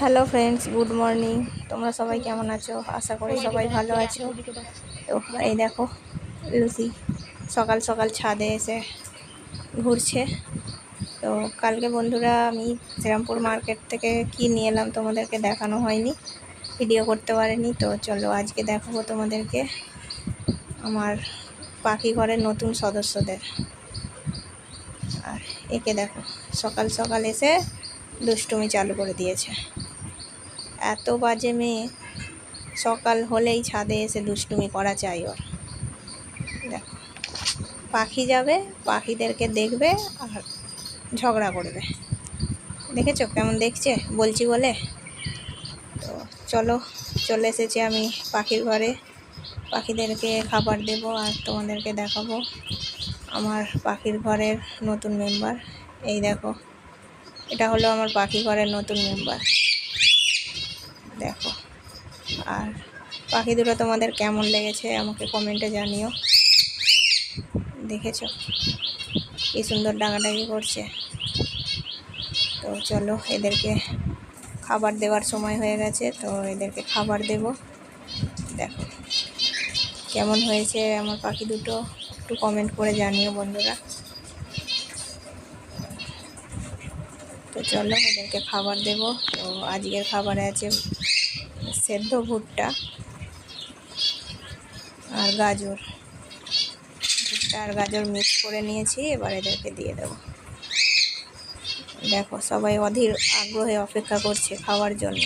Hello friends, good morning. তোমরা সবাই কেমন আছো? আশা করি সবাই ভালো আছো। তো এই দেখো লুসি সকাল সকাল ছাদে এসে ঘুরছে। তো কালকে বন্ধুরা আমি শ্রীরামপুর মার্কেট থেকে কি নিয়ে এলাম তোমাদেরকে দেখানো হয়নি, ভিডিও করতে পারিনি। তো চলো আজকে দেখাবো তোমাদেরকে আমার পাখি ঘরের নতুন সদস্যদের। আর একে দেখো, সকাল সকাল এসে দুষ্টুমি চালু করে দিয়েছে। এত বাজে মেয়ে। সকাল হলেই ছাদে এসে দুষ্টুমি করা চাই ওর। দেখো, পাখি যাবে, পাখিদেরকে দেখবে আর ঝগড়া করবে। দেখেছ কেমন দেখছে? বলছি বলে? তো চলো, চলে এসেছি আমি পাখির ঘরে। পাখিদেরকে খাবার দেব আর তোমাদেরকে দেখাবো আমার পাখির ঘরের নতুন মেম্বার এই দেখো, এটা হলো আমার পাখি ঘরের নতুন মেম্বার আর পাখি দুটো তোমাদের কেমন লেগেছে আমাকে কমেন্টে জানিও। দেখেছ? কি সুন্দর ডাকাডাকি করছে। তো চলো, এদেরকে খাবার দেওয়ার সময় হয়ে গেছে, তো এদেরকে খাবার দেব। দেখো, কেমন হয়েছে আমার পাখি দুটো, একটু কমেন্ট করে জানিও বন্ধুরা। তো চলো ওদেরকে খাবার দেব। তো আজকের খাবারে আছে সেদ্ধ ভুট্টা আর গাজর। ভুট্টা আর গাজর মিক্স করে নিয়েছি, এবার এদেরকে দিয়ে দেব। দেখো, সবাই অধীর আগ্রহে অপেক্ষা করছে খাওয়ার জন্য।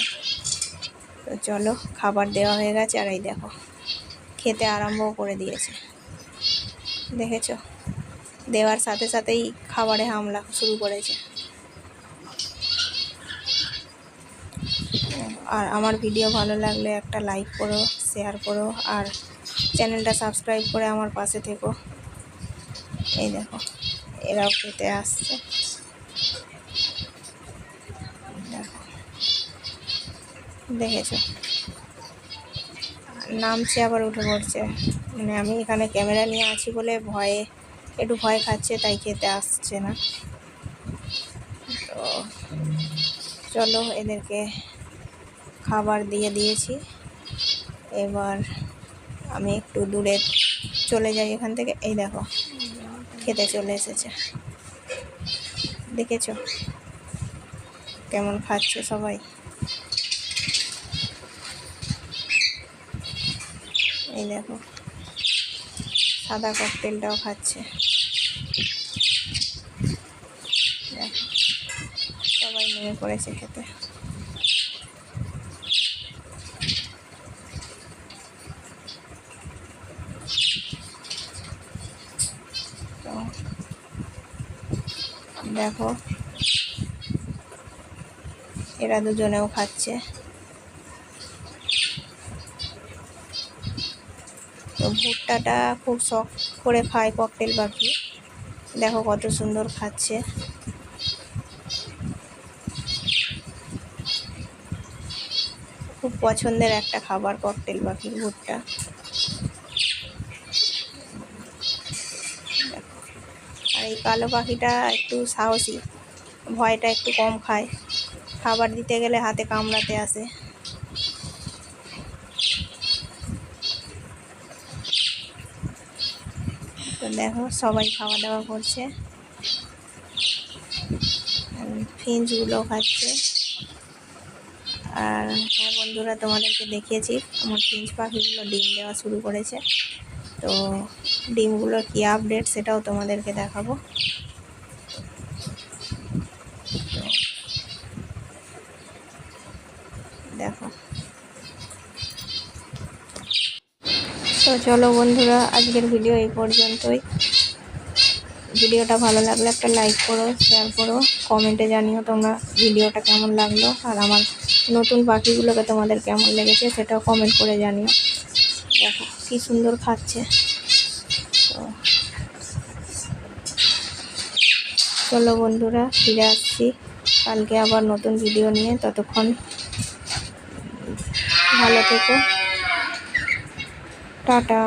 তো চলো, খাবার দেওয়া হয়ে গেছে, আর এই দেখো, খেতে আরম্ভও করে দিয়েছে। দেখেছ? দেওয়ার সাথে সাথেই খাবারে হামলা শুরু করেছে। আর আমার ভিডিও ভালো লাগলে একটা লাইক করো শেয়ার করো, আর চ্যানেলটা সাবস্ক্রাইব করে আমার পাশে থেকো। এই দেখো, এরাও খেতে আসছে। দেখো, দেখেছ? নামছে আবার উঠে পড়ছে। মানে আমি এখানে ক্যামেরা নিয়ে আছি বলে ভয়ে, একটু ভয় খাচ্ছে, তাই খেতে আসছে না। তো চলো এদেরকে খাবার দিয়ে দিয়েছি। এবার আমি একটু দূরে চলে যাই এখান থেকে। এই দেখো, খেতে চলে এসেছে। দেখেছ? কেমন খাচ্ছে সবাই? এই দেখো, সাদা ককটেলটাও খাচ্ছে। দেখো, সবাই নেমে পড়েছে খেতে তো দেখো। এরা দুজনেও খাচ্ছে। তো ভুট্টাটা খুব শখ করে খায় ককটেল পাখি। দেখো কত সুন্দর খাচ্ছে। খুব পছন্দের একটা খাবার ককটেল পাখির ভুট্টা। আর এই কালো পাখিটা একটু সাহসী। ভয়টা একটু কম খায়। খাবার দিতে গেলে হাতে কামড়াতে আসে। তো দেখো, সবাই খাওয়া দাওয়া করছে ফিঞ্চগুলো খাচ্ছে। আর হ্যাঁ বন্ধুরা, তোমাদেরকে দেখিয়েছি, আমার ফিঞ্চ পাখিগুলো ডিম দেওয়া শুরু করেছে। তো ডিমগুলোর কী আপডেট সেটাও তোমাদেরকে দেখাবো। দেখো। তো চলো বন্ধুরা, আজকের ভিডিও এই পর্যন্তই। ভিডিওটা ভালো লাগলে একটা লাইক করো শেয়ার করো কমেন্টে জানিও তোমরা ভিডিওটা কেমন লাগল। আর আমার নতুন পাখিগুলোকে তোমাদের কেমন লেগেছে সেটাও কমেন্ট করে জানিও। দেখো, কি সুন্দর খাচ্ছে। চলো বন্ধুরা, ফিরে আসছি। কালকে আবার নতুন ভিডিও নিয়ে, ততক্ষণ ভালো থেকো। টাটা।